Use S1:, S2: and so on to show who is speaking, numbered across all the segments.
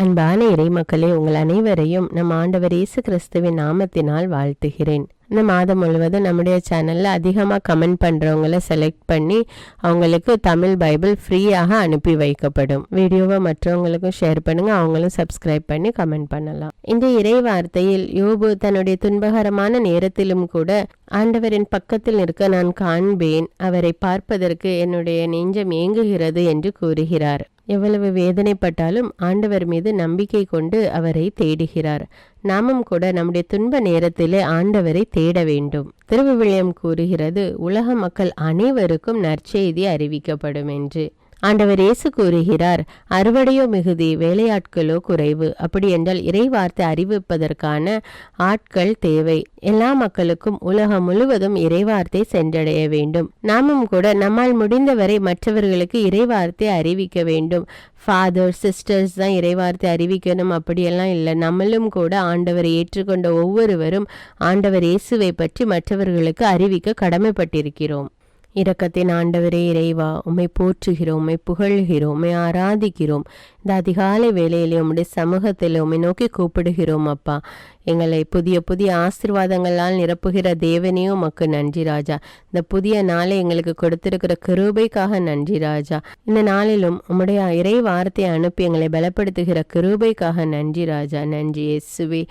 S1: அன்பான இறைமக்களே உங்கள் அனைவரையும் நம் ஆண்டவர் இயேசு கிறிஸ்துவின் நாமத்தினால் வாழ்த்துகிறேன். இந்த மாதம் முழுவதும் நம்முடைய சேனலில் அதிகமாக கமெண்ட் பண்ணுறவங்கள செலக்ட் பண்ணி அவங்களுக்கு தமிழ் பைபிள் ஃப்ரீயாக அனுப்பி வைக்கப்படும். வீடியோவை மற்றவங்களுக்கும் ஷேர் பண்ணுங்கள் அவங்களும் சப்ஸ்கிரைப் பண்ணி கமெண்ட் பண்ணலாம். இந்த இறை வார்த்தையில் யோபு தன்னுடைய துன்பகரமான நேரத்திலும் கூட ஆண்டவரின் பக்கத்தில் இருக்க நான் காண்பேன் அவரை பார்ப்பதற்கு என்னுடைய நெஞ்சம் ஏங்குகிறது என்று கூறுகிறார். எவ்வளவு வேதனைப்பட்டாலும் ஆண்டவர் மீது நம்பிக்கை கொண்டு அவரை தேடுகிறார். நாமும் கூட நம்முடைய துன்ப நேரத்திலே ஆண்டவரை தேட வேண்டும். திருவிவிலியம் கூறுகிறது உலக மக்கள் அனைவருக்கும் நற்செய்தி அறிவிக்கப்படும் என்று. ஆண்டவர் இயேசு கூறுகிறார் அறுவடையோ மிகுதி வேலையாட்களோ குறைவு. அப்படி என்றால் இறைவார்த்தை அறிவிப்பதற்கான ஆட்கள் தேவை. எல்லா மக்களுக்கும் உலகம் முழுவதும் இறைவார்த்தை சென்றடைய வேண்டும். நாமும் கூட நம்மால் முடிந்தவரை மற்றவர்களுக்கு இறைவார்த்தை அறிவிக்க வேண்டும். ஃபாதர் சிஸ்டர்ஸ் தான் இறைவார்த்தை அறிவிக்கணும். அப்படியெல்லாம் இல்லை. நம்மளும் கூட ஆண்டவரை ஏற்றுக்கொண்ட ஒவ்வொருவரும் ஆண்டவர் இயேசுவை பற்றி மற்றவர்களுக்கு அறிவிக்க கடமைப்பட்டிருக்கிறோம். இரக்கத்தின் ஆண்டவரே இறைவா உம்மை போற்றுகிறோம் உம்மை புகழ்கிறோம் உம்மை ஆராதிக்கிறோம். இந்த அதிகாலை வேலையிலே உம்முடைய சமூகத்தில் உம்மை நோக்கி கூப்பிடுகிறோம் அப்பா. எங்களை புதிய புதிய ஆசிர்வாதங்களால் நிரப்புகிற தேவனையும் உமக்கு நன்றி ராஜா. இந்த புதிய நாளை எங்களுக்கு கொடுத்திருக்கிற கிருபைக்காக நன்றி ராஜா. இந்த நாளிலும் உம்முடைய இறை வார்த்தையை அனுப்பி எங்களை பலப்படுத்துகிற கிருபைக்காக நன்றி ராஜா. நன்றி எஸ்வி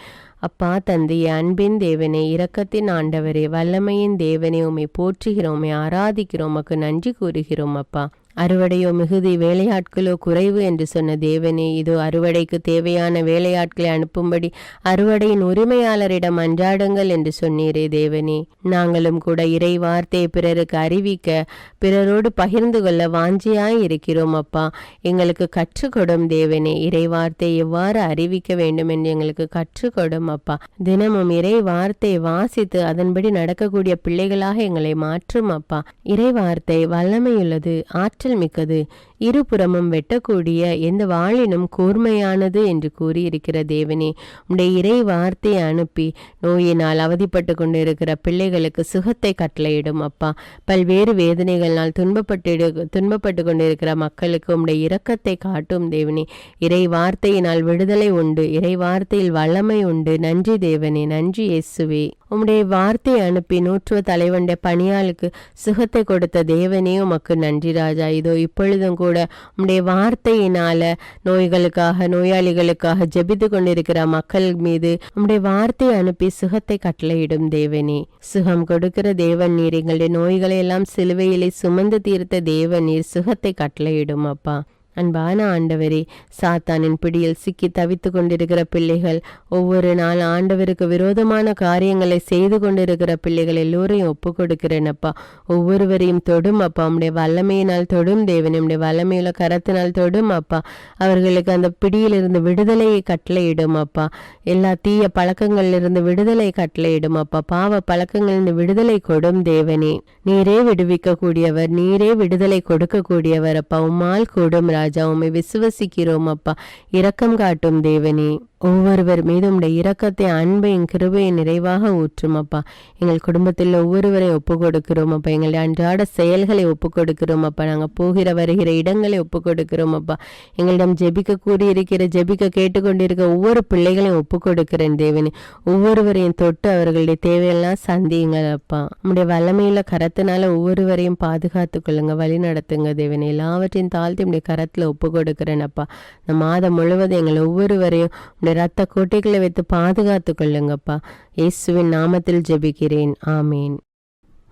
S1: அப்பா தந்தையே அன்பின் தேவனே இரக்கத்தின் ஆண்டவரே வல்லமையின் தேவனே உமை போற்றுகிறோமே ஆராதிக்கிறோம் நன்றி கூறுகிறோம் அப்பா. அறுவடையோ மிகுதி வேலையாட்களோ குறைவு என்று சொன்ன தேவனே இதோ அறுவடைக்கு தேவையான வேலையாட்களை அனுப்பும்படி அறுவடையின் உரிமையாளரிடம் அன்றாடுங்கள் என்று சொன்னீரே தேவனே. நாங்களும் கூட இறை வார்த்தையை பிறருக்கு அறிவிக்க பிறரோடு பகிர்ந்து கொள்ள வாஞ்சியாய் இருக்கிறோம் அப்பா. எங்களுக்கு கற்றுக்கொடும் தேவனே இறை வார்த்தை எவ்வாறு அறிவிக்க வேண்டும் என்று எங்களுக்கு கற்றுக்கொடும் அப்பா. தினமும் இறை வார்த்தையை வாசித்து அதன்படி நடக்கக்கூடிய பிள்ளைகளாக எங்களை மாற்றும் அப்பா. இறை வார்த்தை வல்லமையுள்ளது ஆற்றல் ஆற்றல் மிக்கது. இருபுறமும் வெட்டக்கூடிய எந்த வாளினும் கூர்மையானது என்று கூறியிருக்கிற தேவனே உடைய இறை வார்த்தையை அனுப்பி நோயினால் அவதிப்பட்டு கொண்டிருக்கிற பிள்ளைகளுக்கு சுகத்தை கட்டளையிடும் அப்பா. பல்வேறு வேதனைகளால் துன்பப்பட்டு துன்பப்பட்டு கொண்டிருக்கிற மக்களுக்கு உடைய இரக்கத்தை காட்டும் தேவனே. இறை வார்த்தையினால் விடுதலை உண்டு இறை வார்த்தையில் வல்லமை உண்டு. நன்றி தேவனே நன்றி இயேசுவே. உம்முடைய வார்த்தையை அனுப்பி நூற்றுவ தலைவண்ட பணியாளுக்கு சுகத்தை கொடுத்த தேவனே உமக்கு நன்றி ராஜா. இதோ இப்பொழுதும் கூட உம்முடைய வார்த்தையினால நோய்களுக்காக நோயாளிகளுக்காக ஜெபித்து கொண்டிருக்கிற மக்கள் மீது உம்முடைய வார்த்தை அனுப்பி சுகத்தை கட்டளையிடும் தேவனே. சுகம் கொடுக்கிற தேவன் நீர் எங்களுடைய நோய்களை எல்லாம் சிலுவையிலே சுமந்து தீர்த்த தேவன் நீர் சுகத்தை கட்டளையிடும் அப்பா. அன்பான ஆண்டவரே சாத்தானின் பிடியில் சிக்கி தவித்து கொண்டிருக்கிற பிள்ளைகள் ஒவ்வொரு நாள் ஆண்டவருக்கு விரோதமான காரியங்களை செய்து கொண்டிருக்கிற பிள்ளைகள் எல்லோரையும் ஒப்பு கொடுக்கிறேனப்பா ஒவ்வொருவரையும் தொடும் அப்பா. உடைய வல்லமையினால் தொடும் தேவன் உடைய வல்லமையில கரத்தினால் தொடும் அப்பா. அவர்களுக்கு அந்த பிடியிலிருந்து விடுதலையை கட்டளையிடும் அப்பா. எல்லா தீய பழக்கங்களிலிருந்து விடுதலை கட்டளையிடும் அப்பா. பாவ பழக்கங்களிலிருந்து விடுதலை கொடும் தேவனே. நீரே விடுவிக்க கூடியவர் நீரே விடுதலை கொடுக்கக்கூடியவர் அப்பா. உம்மால் கூடும் ராஜா உம்மை விசுவசிக்கிறோம் அப்பா இரக்கம் காட்டும் தேவனே. ஒவ்வொருவர் மீதும் உடைய இரக்கத்தை அன்பையும் கிருபையும் நிறைவாக ஊற்றும் அப்பா எங்கள் குடும்பத்தில் ஒவ்வொருவரை ஒப்பு கொடுக்கிறோம் அப்பா எங்களுடைய அன்றாட செயல்களை ஒப்பு கொடுக்கிறோம் அப்பா நாங்கள் போகிற வருகிற இடங்களை ஒப்பு கொடுக்கிறோம் அப்பா எங்களிடம் ஜெபிக்க கூறியிருக்கிற ஜெபிக்க கேட்டுக்கொண்டிருக்க ஒவ்வொரு பிள்ளைகளையும் ஒப்பு கொடுக்கிறேன் தேவனே. ஒவ்வொருவரையும் தொட்டு அவர்களுடைய தேவையெல்லாம் சந்தியுங்கள் அப்பா நம்முடைய வல்லமையில கரத்தினால ஒவ்வொருவரையும் பாதுகாத்து கொள்ளுங்க வழி நடத்துங்க தேவனே. எல்லாவற்றையும் தாழ்த்தி உடைய கரத்தில் ஒப்பு கொடுக்கிறேன் அப்பா. இந்த மாதம் முழுவதும் எங்களை ஒவ்வொருவரையும் உடைய ரத்த கோட்டைகளை வைத்து பாதுகாத்து கொள்ளுங்கப்பா. இயேசுவின் நாமத்தில் ஜெபிக்கிறேன். ஆமீன்.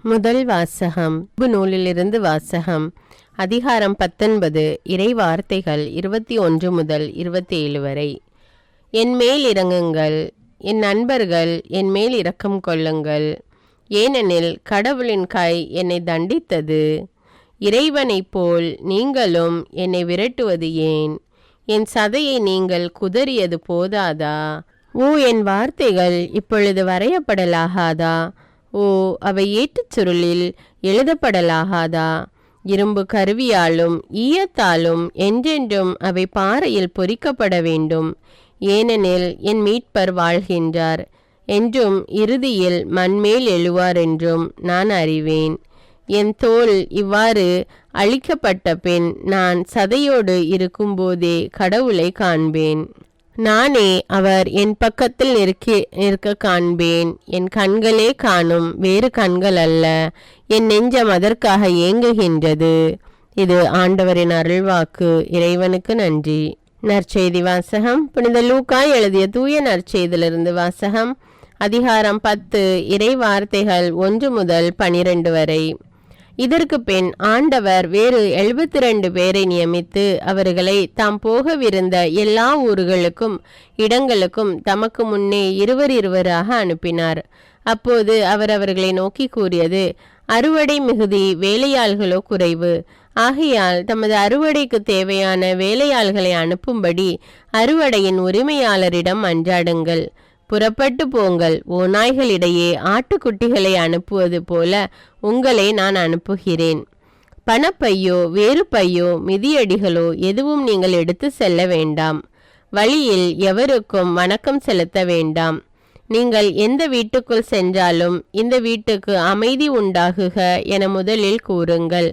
S1: முதல் வாசகம். நூலிலிருந்து வாசகம். அதிகாரம் பத்தொன்பது. இறை வார்த்தைகள் இருபத்தி ஒன்று முதல் இருபத்தி ஏழு வரை. என் மேல் இறங்குங்கள். என் நண்பர்கள் என் மேல் இரக்கம் கொள்ளுங்கள். ஏனெனில் கடவுளின் கை என்னை தண்டித்தது. இறைவனைப் போல் நீங்களும் என்னை விரட்டுவது ஏன்? என் சதையை நீங்கள் குதறியது போதாதா? ஓ என் வார்த்தைகள் இப்பொழுது வரையப்படலாகாதா? ஓ அவை ஏற்றுச் சுருளில் எழுதப்படலாகாதா? இரும்பு கருவியாலும் ஈயத்தாலும் என்றென்றும் அவை பாறையில் பொறிக்கப்பட வேண்டும். ஏனெனில் என் மீட்பர் வாழ்கின்றார். என்றும் இறுதியில் மண்மேல் எழுவார் என்றும் நான் அறிவேன். என் தோல் இவ்வாறு அழிக்கப்பட்ட பின் நான் சதையோடு இருக்கும்போதே கடவுளை காண்பேன். நானே அவர் என் பக்கத்தில் நிற்க நிற்க காண்பேன். என் கண்களே காணும் வேறு கண்கள் அல்ல. என் நெஞ்சம் அதற்காக ஏங்குகின்றது. இது ஆண்டவரின் அருள்வாக்கு. இறைவனுக்கு நன்றி. நற்செய்தி வாசகம். புனித லூக்காய் எழுதிய தூய நற்செய்தியிலிருந்து வாசகம். அதிகாரம் பத்து. இறை வார்த்தைகள் ஒன்று முதல் பனிரெண்டு வரை. இதற்கு பின் ஆண்டவர் வேறு எழுபத்தி ரெண்டு பேரை நியமித்து அவர்களை தாம் போகவிருந்த எல்லா ஊர்களுக்கும் இடங்களுக்கும் தமக்கு முன்னே இருவர் இருவராக அனுப்பினார். அப்போது அவர் அவர்களை நோக்கி கூறியது அறுவடை மிகுதி வேலையாள்களோ குறைவு. ஆகையால் தமது அறுவடைக்கு தேவையான வேலையாள்களை அனுப்பும்படி அறுவடையின் உரிமையாளரிடம் அன்றாடுங்கள். புறப்பட்டு போங்கள். ஓநாய்களிடையே ஆட்டுக்குட்டிகளை அனுப்புவது போல உங்களை நான் அனுப்புகிறேன். பணப்பையோ வேறு பையோ மிதியடிகளோ எதுவும் நீங்கள் எடுத்து செல்ல வேண்டாம். வழியில் எவருக்கும் வணக்கம் செலுத்த வேண்டாம். நீங்கள் எந்த வீட்டுக்குள் சென்றாலும் இந்த வீட்டுக்கு அமைதி உண்டாகுக என முதலில் கூறுங்கள்.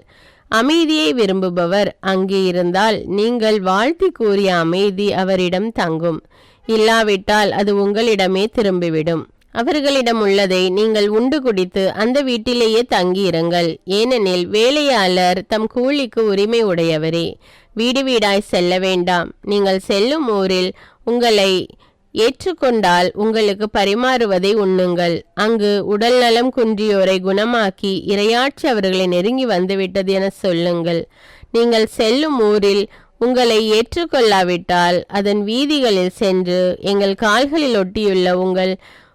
S1: அமைதியை விரும்புபவர் அங்கே இருந்தால் நீங்கள் வாழ்த்தி கூறிய அமைதி அவரிடம் தங்கும். இல்லாவிட்டால் அது உங்களிடமே திரும்பிவிடும். அவர்களிடம் உள்ளதை நீங்கள் உண்டு குடித்து அந்த வீட்டிலேயே தங்கியிருங்கள். ஏனெனில் வேலையாளர் தம் கூலிக்கு உரிமை உடையவரே. வீடு வீடாய் செல்ல வேண்டாம். நீங்கள் செல்லும் ஊரில் உங்களை ஏற்றுக்கொண்டால் உங்களுக்கு பரிமாறுவதை உண்ணுங்கள். அங்கு உடல் நலம் குன்றியோரை குணமாக்கி இரையாட்சி அவர்களை நெருங்கி வந்துவிட்டது என சொல்லுங்கள். நீங்கள் செல்லும் ஊரில் உங்களை ஏற்றுக்கொள்ளாவிட்டால் அதன் வீதிகளில் சென்று எங்கள் கால்களில் ஒட்டியுள்ள உங்கள்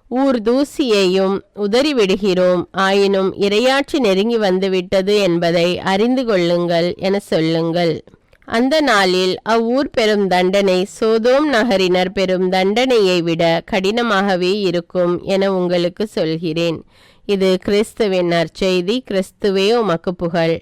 S1: ஊர் தூசியையும் உதறிவிடுகிறோம். ஆயினும் இரையாட்சி நெருங்கி வந்துவிட்டது என்பதை அறிந்து கொள்ளுங்கள் என சொல்லுங்கள். அந்த நாளில் அவ்வூர் பெறும் தண்டனை சோதோம் நகரினர் பெறும் தண்டனையை விட கடினமாகவே இருக்கும் என உங்களுக்கு சொல்கிறேன். இது கிறிஸ்துவின் நற்செய்தி. கிறிஸ்துவே உமக்கு புகழ்.